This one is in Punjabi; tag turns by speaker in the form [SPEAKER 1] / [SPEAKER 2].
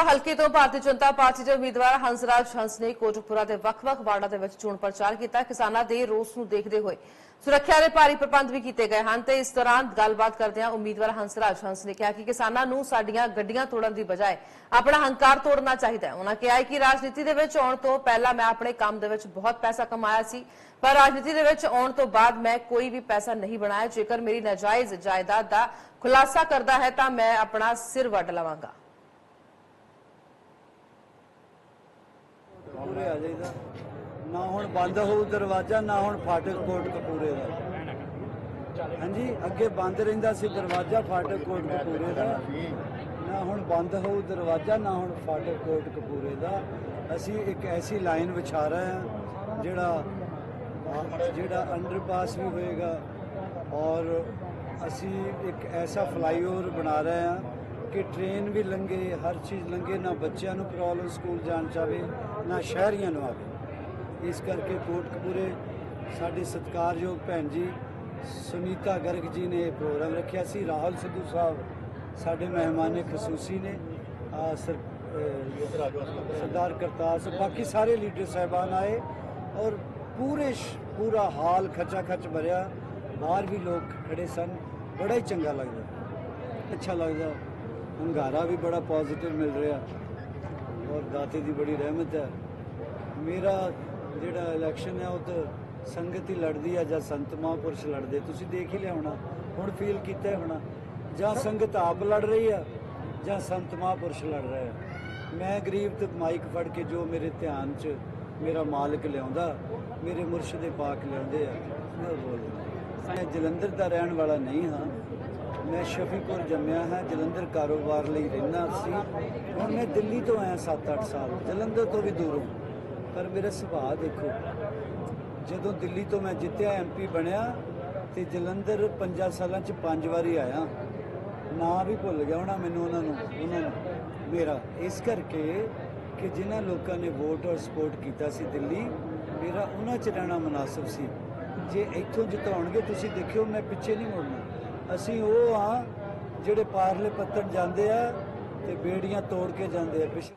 [SPEAKER 1] ਕੋਟਕਪੂਰਾ ਹਲਕੇ ਤੋਂ ਭਾਰਤੀ ਜਨਤਾ ਪਾਰਟੀ ਦੇ ਉਮੀਦਵਾਰ ਹੰਸਰਾਜ ਹੰਸ ਨੇ ਕੋਟਕਪੁਰਾ ਦੇ ਵੱਖ-ਵੱਖ ਵਾਰਡਾਂ ਦੇ ਵਿੱਚ ਚੋਣ ਪ੍ਰਚਾਰ ਕੀਤਾ। ਕਿਸਾਨਾਂ ਦੇ ਰੋਸ ਨੂੰ ਦੇਖਦੇ ਹੋਏ ਸੁਰੱਖਿਆ ਦੇ ਭਾਰੀ ਪ੍ਰਬੰਧ ਵੀ ਕੀਤੇ ਗਏ ਹਨ ਤੇ ਇਸ ਦੌਰਾਨ ਗੱਲਬਾਤ ਕਰਦਿਆਂ ਉਮੀਦਵਾਰ ਹੰਸਰਾਜ ਹੰਸ ਨੇ ਕਿਹਾ ਕਿ ਕਿਸਾਨਾਂ ਨੂੰ ਸਾਡੀਆਂ ਗੱਡੀਆਂ ਤੋੜਨ ਦੀ ਬਜਾਏ ਆਪਣਾ ਹੰਕਾਰ ਤੋੜਨਾ ਚਾਹੀਦਾ ਹੈ। ਉਹਨਾਂ ਕਿਹਾ ਕਿ ਰਾਜਨੀਤੀ ਦੇ ਵਿੱਚ ਆਉਣ ਤੋਂ ਪਹਿਲਾਂ ਮੈਂ ਆਪਣੇ ਕੰਮ ਦੇ ਵਿੱਚ ਬਹੁਤ ਪੈਸਾ ਕਮਾਇਆ ਸੀ, ਪਰ ਰਾਜਨੀਤੀ ਦੇ ਵਿੱਚ ਆਉਣ ਤੋਂ ਬਾਅਦ ਮੈਂ ਕੋਈ ਵੀ ਪੈਸਾ ਨਹੀਂ ਬਣਾਇਆ। ਜੇਕਰ ਮੇਰੀ ਨਾਜਾਇਜ਼ ਜਾਇਦਾਦ ਦਾ ਖੁਲਾਸਾ ਕਰਦਾ ਹੈ ਤਾਂ ਮੈਂ ਆਪਣਾ ਸਿਰ ਵੱਢ ਲਵਾਂਗਾ।
[SPEAKER 2] ਪੂਰੇ ਆ ਜਾਈਦਾ। ਨਾ ਹੁਣ ਬੰਦ ਹੋਊ ਦਰਵਾਜ਼ਾ, ਨਾ ਹੁਣ ਫਾਟਕ ਕੋਟ ਕਪੂਰੇ ਦਾ। ਹਾਂਜੀ, ਅੱਗੇ ਬੰਦ ਰਹਿੰਦਾ ਸੀ ਦਰਵਾਜ਼ਾ, ਫਾਟਕ ਕੋਟ ਕਪੂਰੇ ਦਾ। ਨਾ ਹੁਣ ਬੰਦ ਹੋਊ ਦਰਵਾਜ਼ਾ, ਨਾ ਹੁਣ ਫਾਟਕ ਕੋਟ ਕਪੂਰੇ ਦਾ। ਅਸੀਂ ਇੱਕ ਐਸੀ ਲਾਈਨ ਵਿਛਾ ਰਹੇ ਹਾਂ, ਜਿਹੜਾ ਜਿਹੜਾ ਅੰਡਰਪਾਸ ਵੀ ਹੋਏਗਾ। ਔਰ ਅਸੀਂ ਇੱਕ ਐਸਾ ਫਲਾਈਓਵਰ ਬਣਾ ਰਹੇ ਹਾਂ ਕਿ ਟ੍ਰੇਨ ਵੀ ਲੰਘੇ, ਹਰ ਚੀਜ਼ ਲੰਘੇ, ਨਾ ਬੱਚਿਆਂ ਨੂੰ ਪ੍ਰੋਬਲਮ ਸਕੂਲ ਜਾਣ ਚਾਵੇ ਨਾ ਸ਼ਹਿਰੀਆਂ ਨੂੰ ਆਵੇ। ਇਸ ਕਰਕੇ ਕੋਟਕਪੂਰੇ ਸਾਡੇ ਸਤਿਕਾਰਯੋਗ ਭੈਣ ਜੀ, ਸੁਨੀਤਾ ਗਰਗ ਜੀ ਨੇ ਇਹ ਪ੍ਰੋਗਰਾਮ ਰੱਖਿਆ ਸੀ। ਰਾਹੁਲ ਸਿੱਧੂ ਸਾਹਿਬ ਸਾਡੇ ਮਹਿਮਾਨੇ ਖਸੂਸੀ ਨੇ ਸਰਦਾਰ ਕਰਤਾਰ ਸਿੰਘ, ਬਾਕੀ ਸਾਰੇ ਲੀਡਰ ਸਾਹਿਬਾਨ ਆਏ ਔਰ ਪੂਰੇ ਸ਼- ਪੂਰਾ ਹਾਲ ਖਚਾ ਖਚ ਭਰਿਆ। ਬਾਹਰ ਵੀ ਲੋਕ ਖੜੇ ਸਨ। ਬੜਾ ਹੀ ਚੰਗਾ ਲੱਗਦਾ। ਅੱਛਾ ਲੱਗਦਾ। ਹੰਗਾਰਾ ਵੀ ਬੜਾ ਪੋਜ਼ਿਟਿਵ ਮਿਲ ਰਿਹਾ ਔਰ ਦਾਤੇ ਦੀ ਬੜੀ ਰਹਿਮਤ ਹੈ। ਮੇਰਾ ਜਿਹੜਾ ਇਲੈਕਸ਼ਨ ਹੈ, ਉਹ ਤਾਂ ਸੰਗਤ ਹੀ ਲੜਦੀ ਆ ਜਾਂ ਸੰਤ ਮਹਾਂਪੁਰਸ਼ ਲੜਦੇ। ਤੁਸੀਂ ਦੇਖ ਹੀ ਲਿਆ ਹੋਣਾ, ਹੁਣ ਫੀਲ ਕੀਤਾ ਹੋਣਾ। ਜਾਂ ਸੰਗਤ ਆਪ ਲੜ ਰਹੀ ਆ, ਜਾਂ ਸੰਤ ਮਹਾਂਪੁਰਸ਼ ਲੜ ਰਹੇ ਆ ਮੈਂ ਗਰੀਬ ਤੇ ਮਾਈਕ ਫੜ ਕੇ ਜੋ ਮੇਰੇ ਧਿਆਨ 'ਚ ਮੇਰਾ ਮਾਲਕ ਲਿਆਉਂਦਾ, ਮੇਰੇ ਮੁਰਸ਼ਿਦ ਪਾਕ ਲਿਆਉਂਦੇ ਆ, ਮੈਂ ਬੋਲਦਾ। ਮੈਂ ਜਲੰਧਰ ਦਾ ਰਹਿਣ ਵਾਲਾ ਨਹੀਂ ਹਾਂ। ਮੈਂ ਸ਼ਫੀਪੁਰ ਜੰਮਿਆ ਹਾਂ, ਜਲੰਧਰ ਕਾਰੋਬਾਰ ਲਈ ਰਹਿਣਾ ਸੀ। ਹੁਣ ਮੈਂ ਦਿੱਲੀ ਤੋਂ ਆਇਆ 7-8 ਸਾਲ। ਜਲੰਧਰ ਤੋਂ ਵੀ ਦੂਰੋਂ। ਪਰ ਮੇਰਾ ਸੁਭਾਅ ਦੇਖੋ, ਜਦੋਂ ਦਿੱਲੀ ਤੋਂ ਮੈਂ ਜਿੱਤਿਆ ਐਮਪੀ ਬਣਿਆ ਤੇ ਜਲੰਧਰ 5 ਸਾਲਾਂ ਚ ਪੰਜ ਵਾਰੀ ਆਇਆ। ਨਾਂ ਵੀ ਭੁੱਲ ਗਿਆ ਹੋਣਾ ਮੈਨੂੰ ਉਹਨਾਂ ਨੂੰ ਉਹਨਾਂ ਨੂੰ। ਮੇਰਾ, ਇਸ ਕਰਕੇ ਕਿ ਜਿਨ੍ਹਾਂ ਲੋਕਾਂ ਨੇ ਵੋਟ ਔਰ ਸਪੋਰਟ ਕੀਤਾ ਸੀ ਦਿੱਲੀ, ਮੇਰਾ ਉਹਨਾਂ ਚ ਰਹਿਣਾ ਮੁਨਾਸਬ ਸੀ। ਜੇ ਇੱਥੋਂ ਜਿਤਾਉਣਗੇ, ਤੁਸੀਂ ਦੇਖਿਓ, ਮੈਂ ਪਿੱਛੇ ਨਹੀਂ ਮੁੜਨਾ। ਅਸੀਂ ਉਹ ਆ ਜਿਹੜੇ ਪਾਰਲੇ ਪੱਤਣ ਜਾਂਦੇ ਆ ਤੇ ਬੇੜੀਆਂ ਤੋੜ ਕੇ ਜਾਂਦੇ ਆ ਪਿਛਲੇ